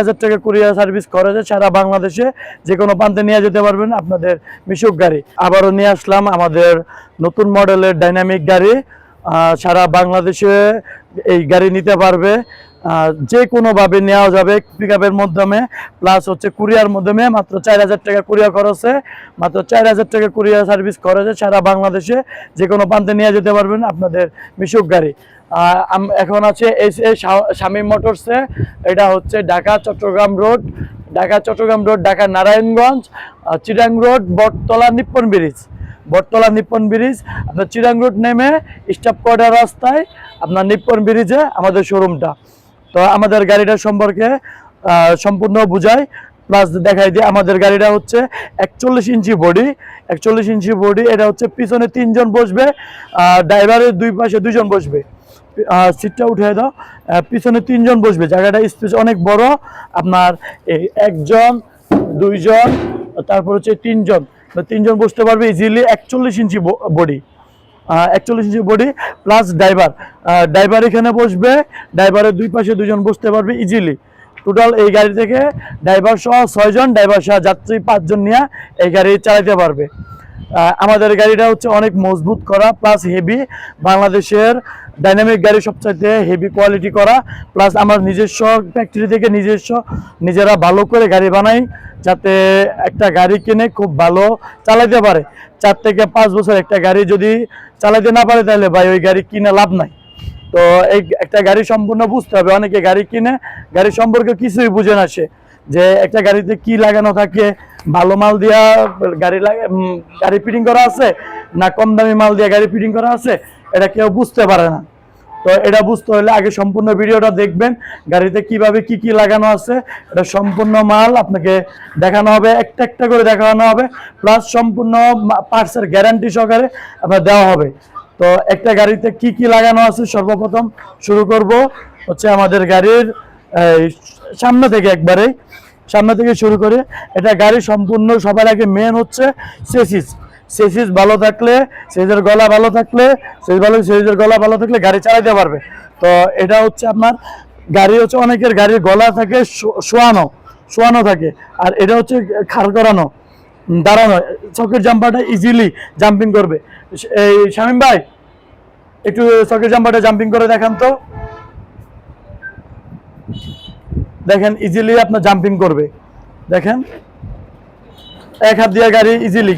হাজার টাকা courier service করেছে সারা বাংলাদেশে যে কোনো প্রান্তে নিয়ে যেতে পারবেন আপনাদের মিশুক গাড়ি। আবারও নিয়ে আসলাম আমাদের নতুন মডেলের ডাইনামিক গাড়ি। সারা বাংলাদেশে এই গাড়ি নিতে পারবে। যে কোনোভাবে নেওয়া যাবে পিক আপের মাধ্যমে প্লাস হচ্ছে কুরিয়ার মাধ্যমে মাত্র চার হাজার টাকা কুরিয়ার খরচে মাত্র চার হাজার টাকা কুরিয়ার সার্ভিস করেছে সারা বাংলাদেশে যে কোনো প্রান্তে নিয়ে যেতে পারবেন আপনাদের মিশুক গাড়ি। এখন আছে এস, এ শামীম মোটরসে এটা হচ্ছে Dhaka, Chattogram road, Dhaka, Chattogram road, Dhaka, Narayanganj Chirang road, Battala, Nippon bridge. Battala, Nippon bridge, আপনার চিরাং রোড নেমে স্টাফ কোয়ার্টার রাস্তায় আপনার নিপ্পন ব্রিজে আমাদের শোরুমটা তো আমাদের গাড়িটা সম্পর্কে সম্পূর্ণ বুঝাই। প্লাস দেখাই দিই আমাদের গাড়িটা হচ্ছে একচল্লিশ ইঞ্চি বডি একচল্লিশ ইঞ্চি বডি এটা হচ্ছে পিছনে তিনজন বসবে ড্রাইভারের দুই পাশে দুজন বসবে। সিটটা উঠে দাও। পিছনে তিনজন বসবে। জায়গাটা স্পেস অনেক বড়। আপনার একজন, দুইজন, তারপর হচ্ছে তিনজন। তিনজন বসতে পারবে ইজিলি একচল্লিশ ইঞ্চি বডি একচল্লিশ inch body plus driver driver এখানে বসবে ড্রাইভারের দুই পাশে দুজন বসতে পারবে ইজিলি টোটাল এই গাড়ি থেকে ড্রাইভার সহ ছয়জন ড্রাইভার সহ যাত্রী পাঁচজন নিয়ে এই গাড়ি চালাতে পারবে। আমাদের গাড়িটা হচ্ছে অনেক মজবুত করা প্লাস হেভি বাংলাদেশের ডাইনামিক গাড়ি সবচাইতে হেভি কোয়ালিটি করা প্লাস আমার নিজস্ব ফ্যাক্টরি থেকে নিজস্ব নিজেরা ভালো করে গাড়ি বানাই, যাতে একটা গাড়ি কিনে খুব ভালো চালাতে পারে। চার থেকে পাঁচ বছর একটা গাড়ি যদি চালাতে না পারে, তাহলে ভাই ওই গাড়ি কিনে লাভ নাই। তো এই একটা গাড়ি সম্পূর্ণ বুঝতে হবে, অনেকে গাড়ি কিনে, গাড়ি সম্পর্কে কিছুই বুঝে না সে, যে একটা গাড়িতে কি লাগানো থাকে ভালো মাল দিয়া গাড়ি লাগা গাড়ি ফিটিং করা আছে, না কম দামি মাল দিয়ে গাড়ি ফিটিং করা আছে, এটা কেউ বুঝতে পারে না। তো এটা বুঝতে হলে আগে সম্পূর্ণ ভিডিওটা দেখবেন, গাড়িতে কীভাবে কি কি লাগানো আছে, এটা সম্পূর্ণ মাল আপনাকে দেখানো হবে, একটা একটা করে দেখানো হবে প্লাস সম্পূর্ণ পার্টসের গ্যারান্টি সহকারে আপনার দেওয়া হবে। তো একটা গাড়িতে কি কি লাগানো আছে সর্বপ্রথম শুরু করব, হচ্ছে আমাদের গাড়ির সামনে থেকে একবারে সামনে থেকে শুরু করে এটা গাড়ি সম্পূর্ণ সবার আগে মেন হচ্ছে সেসিস। সেসিস ভালো থাকলে সেজের গলা ভালো থাকলে সেজ ভালো সেজের গলা ভালো থাকলে গাড়ি চালাইতে পারবে। তো এটা হচ্ছে আপনার গাড়ি হচ্ছে অনেকের গাড়ির গলা থাকে শোয়ানো শোয়ানো থাকে। আর এটা হচ্ছে খাড় করানো, দাঁড়ানো। চকের জাম্পারটা ইজিলি জাম্পিং করবে। এই শামীম ভাই, একটু চকের জাম্পারটা জাম্পিং করে দেখান তো। দেখেন ইজিলি আপনার জাম্পিং করবে। দেখেন, এক হাত দিয়ে গাড়ি ইজিলি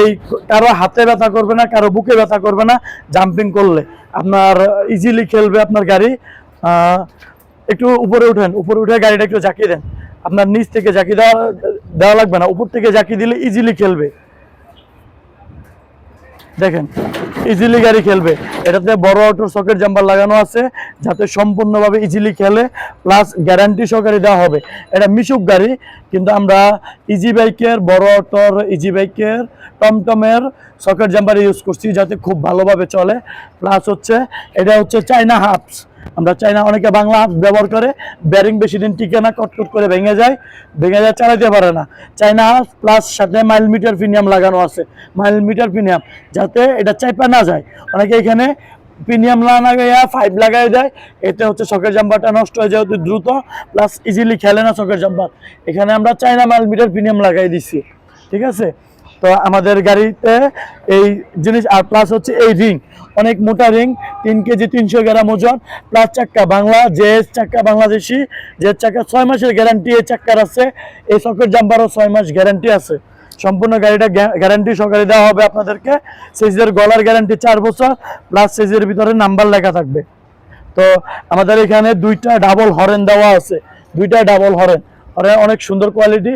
এই কারও হাতে ব্যথা করবে না, কারও বুকে ব্যথা করবে না জাম্পিং করলে। আপনার ইজিলি খেলবে আপনার গাড়ি। একটু উপরে উঠেন, উপরে উঠে গাড়িটা একটু জাকিয়ে দেন। আপনার নিচ থেকে জাকি দেওয়া দেওয়া লাগবে না, উপর থেকে জাকি দিলে ইজিলি খেলবে। দেখেন ইজিলি গাড়ি খেলবে। এটাতে বড় অটোর সকেট জাম্বার লাগানো আছে, যাতে সম্পূর্ণভাবে ইজিলি খেলে প্লাস গ্যারান্টি সহকারে দেওয়া হবে। এটা মিশুক গাড়ি, কিন্তু আমরা ইজি বাইকের বড় অটোর ইজি বাইকের টমটমের সকেট জাম্বার ইউজ করছি, যাতে খুব ভালোভাবে চলে। প্লাস হচ্ছে, এটা হচ্ছে চায়না হাফস আমরা চাইনা অনেকে বাংলা ব্যবহার করে ব্যারিং বেশি দিন টিকে না, কটকট করে ভেঙে যায় ভেঙে যায়, চালাতে পারে না। চাইনা প্লাস সাথে মাইল মিটার প্রিমিয়াম লাগানো আছে। মাইল মিটার প্রিমিয়াম যাতে এটা চাইপা না যায়। অনেকে এখানে প্রিমিয়াম না লাগাইয়া ফাইভ লাগাই দেয়। এতে হচ্ছে চকের জাম্পারটা নষ্ট হয়ে যায় অতি দ্রুত প্লাস ইজিলি খেলে না চকের জাম্পার এখানে আমরা চাইনা মাইল মিটার প্রিমিয়াম লাগাই দিছি। ঠিক আছে? তো আমাদের গাড়িতে এই জিনিস, আর প্লাস হচ্ছে এই রিং অনেক মোটা রিং তিন কেজি তিনশো গ্রাম ওজন প্লাস চাক্কা বাংলা, যে চাক্কা বাংলাদেশি, যে চাক্কা ছয় মাসের গ্যারান্টি এই চাক্কার আছে, এই সকেট জাম্পারও ছয় মাস গ্যারান্টি আছে। সম্পূর্ণ গাড়িটা গ্যারান্টি সহকারে দেওয়া হবে আপনাদেরকে। সেজের গলার গ্যারান্টি চার বছর প্লাস সেজের ভিতরে নাম্বার লেখা থাকবে। তো আমাদের এখানে দুইটা ডাবল হরেন দেওয়া আছে। দুইটা ডাবল হরেন হরেন অনেক সুন্দর কোয়ালিটি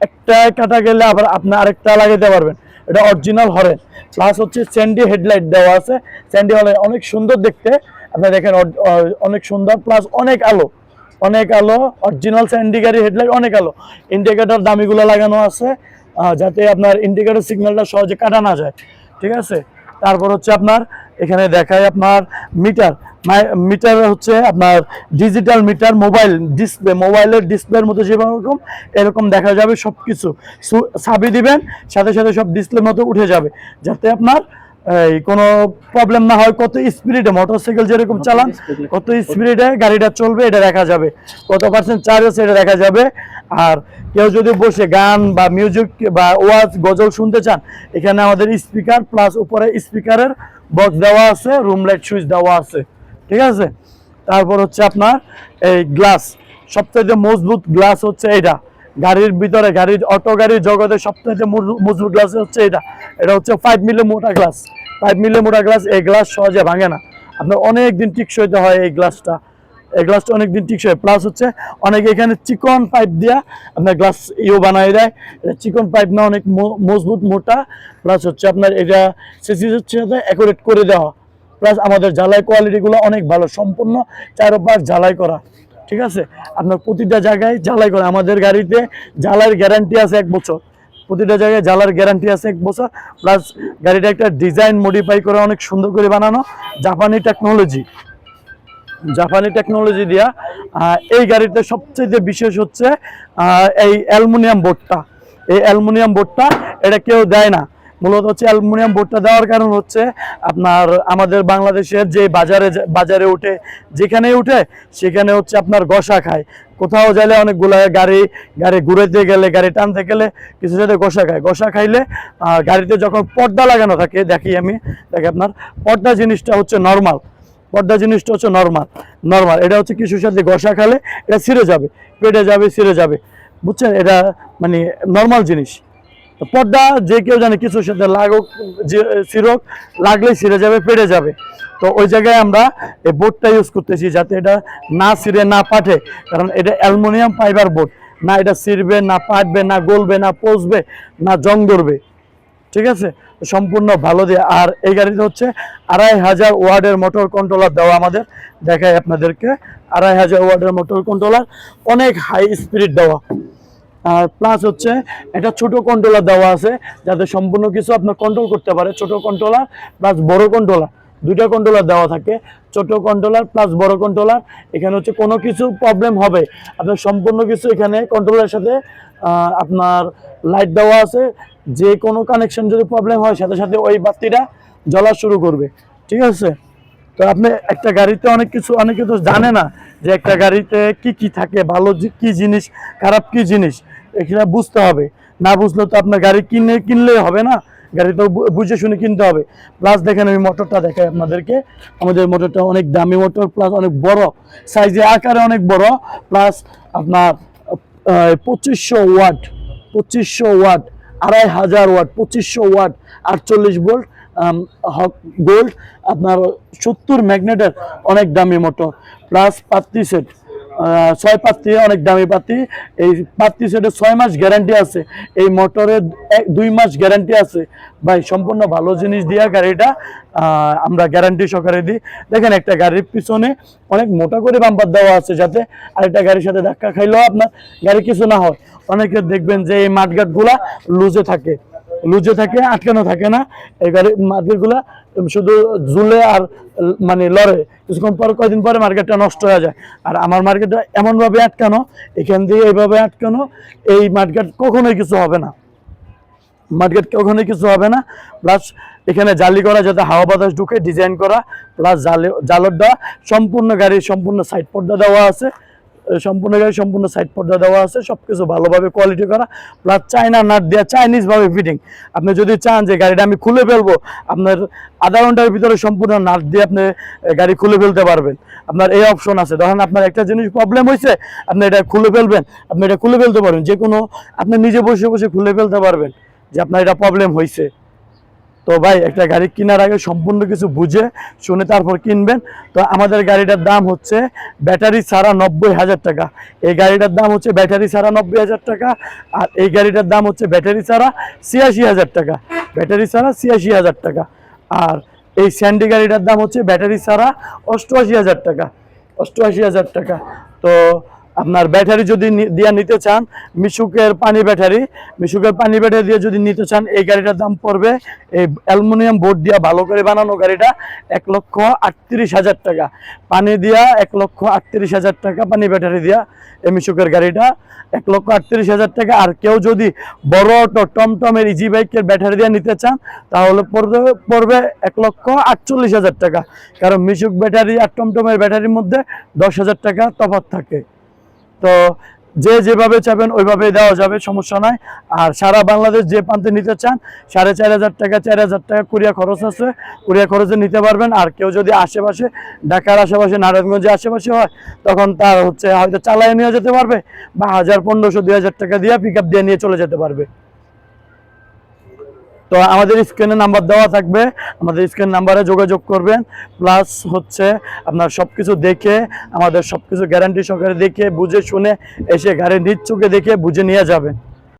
একটা কাটা গেলে আবার আপনি আরেকটা লাগাতে পারবেন। এটা অরিজিনাল হরেন। প্লাস হচ্ছে স্যান্ডি হেডলাইট দেওয়া আছে। স্যান্ডি হলে অনেক সুন্দর দেখতে। আপনি দেখেন অনেক সুন্দর। প্লাস অনেক আলো। অনেক আলো। অরিজিনাল স্যান্ডি গাড়ি হেডলাইট অনেক আলো। ইন্ডিকেটর দামিগুলো লাগানো আছে। যাতে আপনার ইন্ডিকেটর সিগন্যালটা সহজে কাটা না যায়। ঠিক আছে? তারপর হচ্ছে আপনার, এখানে দেখায় আপনার মিটার মিটার হচ্ছে আপনার ডিজিটাল মিটার মোবাইল ডিসপ্লে মোবাইলের ডিসপ্লের মতো যেরকম এরকম দেখা যাবে সব কিছু চাবি দিবেন সাথে সাথে সব ডিসপ্লের মতো উঠে যাবে। যাতে আপনার এই কোনো প্রবলেম না হয় কত স্পিডে মোটরসাইকেল যেরকম চালান কত স্পিডে গাড়িটা চলবে এটা দেখা যাবে। কত পার্সেন্ট চার্জ আছে এটা দেখা যাবে। আর কেউ যদি বসে গান বা মিউজিক বা ওয়াজ গজল শুনতে চান এখানে আমাদের স্পিকার প্লাস উপরে স্পিকারের বক্স দেওয়া আছে রুম লাইট সুইচ দেওয়া আছে। ঠিক আছে? তারপর হচ্ছে আপনার এই গ্লাস। সবথেকে মজবুত গ্লাস হচ্ছে এটা গাড়ির ভিতরে, গাড়ির অটো গাড়ির জগতে সবথেকে মজবুত- গ্লাস হচ্ছে এটা এটা হচ্ছে ফাইভ মিলে মোটা গ্লাস। ফাইভ মিলে মোটা গ্লাস, এই গ্লাস সহজে ভাঙে না। আপনার অনেক দিন টিকসইতে হয় এই গ্লাসটা। এই গ্লাসটা অনেক দিন টিকসই প্লাস হচ্ছে অনেকে এখানে চিকন পাইপ দিয়া আপনার গ্লাস ইও বানাই দেয়। এটা চিকন পাইপ না, অনেক মজবুত মোটা। প্লাস হচ্ছে আপনার এটা সিসি হচ্ছে অ্যাকুরেট করে দেওয়া। প্লাস আমাদের জ্বালাই কোয়ালিটিগুলো অনেক ভালো, সম্পূর্ণ চারোপাশ জ্বালাই করা, ঠিক আছে? আপনার প্রতিটা জায়গায় জ্বালাই করা, আমাদের গাড়িতে জ্বালার গ্যারান্টি আছে এক বছর। প্রতিটা জায়গায় জ্বালার গ্যারান্টি আছে এক বছর। প্লাস গাড়িটা একটা ডিজাইন মডিফাই করে অনেক সুন্দর করে বানানো জাপানি টেকনোলজি জাপানি টেকনোলজি দিয়া এই গাড়িতে সবচেয়ে বিশেষ হচ্ছে এই অ্যালুমিনিয়াম বোর্ডটা। এই অ্যালুমিনিয়াম বোর্ডটা এটা কেউ দেয় না। মূলত হচ্ছে অ্যালুমিনিয়াম বোর্ডটা দেওয়ার কারণ হচ্ছে আপনার আমাদের বাংলাদেশের যে বাজারে বাজারে উঠে, যেখানে উঠে সেখানে হচ্ছে আপনার গসা খায়। কোথাও গেলে অনেকগুলো গাড়ি গাড়ি ঘুরেতে গেলে, গাড়ি টানতে গেলে কিছু সাথে গসা খায়। গসা খাইলে গাড়িতে যখন পর্দা লাগানো থাকে, দেখি আমি, দেখি আপনার, পর্দা জিনিসটা হচ্ছে নর্মাল পর্দা জিনিসটা হচ্ছে নর্মাল নর্মাল এটা হচ্ছে কিছুর সাথে গসা খালে এটা ছিঁড়ে যাবে, পেটে যাবে, ছিঁড়ে যাবে। বুঝছেন? এটা মানে নর্মাল জিনিস। পর্দা যে কেউ জানে কিছু সাথে লাগুক ছিঁড়ুক লাগলেই ছিঁড়ে যাবে, পেড়ে যাবে। তো ওই জায়গায় আমরা এই বোর্ডটা ইউজ করতেছি যাতে এটা না ছিঁড়ে, না পাঠে। কারণ এটা অ্যালুমিনিয়াম ফাইবার বোর্ড। না এটা ছিঁড়বে, না পাটবে না গলবে, না পচবে, না জং ধরবে। ঠিক আছে? সম্পূর্ণ ভালো দিয়ে। আর এই গাড়িতে হচ্ছে আড়াই হাজার ওয়ার্ডের মোটর কন্ট্রোলার দেওয়া আমাদের। দেখায় আপনাদেরকে। আড়াই হাজার ওয়ার্ডের মোটর কন্ট্রোলার অনেক হাই স্পিড দেওয়া। আর প্লাস হচ্ছে একটা ছোট কন্ট্রোলার দেওয়া আছে, যাতে সম্পূর্ণ কিছু আপনার কন্ট্রোল করতে পারে। ছোট কন্ট্রোলার প্লাস বড় কন্ট্রোলার দুইটা কন্ট্রোলার দেওয়া থাকে। ছোট কন্ট্রোলার প্লাস বড় কন্ট্রোলার এখানে হচ্ছে কোনো কিছু প্রবলেম হবে। আপনার সম্পূর্ণ কিছু এখানে কন্ট্রোলারের সাথে আপনার লাইট দেওয়া আছে। যে কোনো কানেকশন যদি প্রবলেম হয়, সাথে সাথে ওই বাতিটা জ্বলা শুরু করবে। ঠিক আছে? তো আপনি একটা গাড়িতে অনেক কিছু, অনেকে তো জানে না যে একটা গাড়িতে কি কি থাকে, ভালো কি জিনিস, খারাপ কি জিনিস। এখানে বুঝতে হবে। না বুঝলে তো আপনার গাড়ি কিনে কিনলে হবে না। গাড়ি তো বুঝে শুনে কিনতে হবে। প্লাস দেখেন আমি মোটরটা দেখাই আপনাদেরকে। আমাদের মোটরটা অনেক দামি মোটর প্লাস অনেক বড়। সাইজে আকারে অনেক বড়। প্লাস আপনার পঁচিশশো ওয়াট। পঁচিশশো ওয়াট, আড়াই হাজার ওয়াট, পঁচিশশো ওয়াট, আটচল্লিশ ভোল্ট গোল্ড আপনার সত্তর ম্যাগনেটের অনেক দামি মোটর প্লাস পাত্তি সেট ছয় পাত্তি, অনেক দামি পাত্তি। এই পাত্তি সেটা ছয় মাস গ্যারান্টি আছে। এই মোটরের দুই মাস গ্যারান্টি আছে। ভাই, সম্পূর্ণ ভালো জিনিস দিয়া গাড়িটা আমরা গ্যারান্টি সহকারে দিই। দেখেন একটা গাড়ির পিছনে অনেক মোটা করে বাম্পার দেওয়া আছে যাতে আরেকটা গাড়ির সাথে ধাক্কা খাইলেও আপনার গাড়ি কিছু না হয়। অনেকে দেখবেন যে এই মাঠঘাটগুলা লুজে থাকে। লুজে থাকে, আটকানো থাকে না। এই গাড়ি মার্কেটগুলা শুধু জুলে আর মানে লড়ে। কিছুক্ষণ পর, কয়দিন পরে মার্কেটটা নষ্ট হয়ে যায়। আর আমার মার্কেটটা এমনভাবে আটকানো, এখান দিয়ে এইভাবে আটকানো, এই মার্কেট কখনোই কিছু হবে না। মার্কেট কখনোই কিছু হবে না। প্লাস এখানে জালি করা, যাতে হাওয়া বাতাস ঢুকে ডিজাইন করা প্লাস জালি জালর দেওয়া সম্পূর্ণ গাড়ির সম্পূর্ণ সাইড পর্দা দেওয়া আছে। সম্পূর্ণ গাড়ি সম্পূর্ণ সাইড পর্দা দেওয়া আছে সব কিছু ভালোভাবে কোয়ালিটি করা প্লাস চায়না নাট দেওয়া চাইনিজ ভাবে ফিটিং আপনি যদি চান যে গাড়িটা আমি খুলে ফেলব, আপনার আধা ঘণ্টার ভিতরে সম্পূর্ণ নাট দিয়ে আপনি গাড়ি খুলে ফেলতে পারবেন। আপনার এই অপশন আছে। ধরেন আপনার একটা জিনিস প্রবলেম হয়েছে আপনি এটা খুলে ফেলবেন, আপনি এটা খুলে ফেলতে পারবেন। যে কোনো আপনি নিজে বসে বসে খুলে ফেলতে পারবেন যে আপনার এটা প্রবলেম হয়েছে তো ভাই, একটা গাড়ি কেনার আগে সম্পূর্ণ কিছু বুঝে শুনে তারপর কিনবেন। তো আমাদের গাড়িটার দাম হচ্ছে ব্যাটারি ছাড়া নব্বই হাজার টাকা। এই গাড়িটার দাম হচ্ছে ব্যাটারি ছাড়া নব্বই হাজার টাকা আর এই গাড়িটার দাম হচ্ছে ব্যাটারি ছাড়া ছিয়াশি হাজার টাকা। ব্যাটারি ছাড়া ছিয়াশি হাজার টাকা। আর এই স্যান্ডি গাড়িটার দাম হচ্ছে ব্যাটারি ছাড়া অষ্টআশি হাজার টাকা। অষ্টআশি হাজার টাকা। তো আপনার ব্যাটারি যদি দিয়ে নিতে চান, মিশুকের পানি ব্যাটারি, মিশুকের পানি ব্যাটারি দিয়ে যদি নিতে চান, এই গাড়িটার দাম পড়বে, এই অ্যালুমিনিয়াম বোর্ড দিয়ে ভালো করে বানানো গাড়িটা এক লক্ষ আটত্রিশ হাজার টাকা। পানি দিয়া এক লক্ষ আটত্রিশ হাজার টাকা পানি ব্যাটারি দিয়া এই মিশুকের গাড়িটা এক লক্ষ আটত্রিশ হাজার টাকা। আর কেউ যদি বড় অটো টমটমের ইজি বাইকের ব্যাটারি দিয়ে নিতে চান, তাহলে পড়বে পড়বে এক লক্ষ আটচল্লিশ হাজার টাকা। কারণ মিশুক ব্যাটারি আর টমটমের ব্যাটারির মধ্যে দশ হাজার টাকা তফাৎ থাকে। তো যে যেভাবে চাবেন ওইভাবে দেওয়া যাবে, সমস্যা নাই। আর সারা বাংলাদেশ যে প্রান্তে নিতে চান, সাড়ে চার হাজার টাকা, চার হাজার টাকা কুরিয়া খরচ আছে। কুরিয়া খরচে নিতে পারবেন। আর কেউ যদি আশেপাশে, ঢাকার আশেপাশে, নারায়ণগঞ্জের আশেপাশে হয়, তখন তার হচ্ছে হয়তো চালায় নিয়ে যেতে পারবে বা হাজার পনেরোশো, দুই হাজার টাকা দিয়ে পিক দিয়ে নিয়ে চলে যেতে পারবে। তো আমাদের স্ক্রিনে নাম্বার দেওয়া থাকবে, আমাদের স্ক্রিন নাম্বারে যোগাযোগ করবেন প্লাস হচ্ছে আপনার সব কিছু দেখে, আমাদের সব কিছু গ্যারান্টি সহকারে দেখে, বুঝে শুনে, এসে গাড়ি নিজ দেখে, বুঝে নিয়ে যাবেন।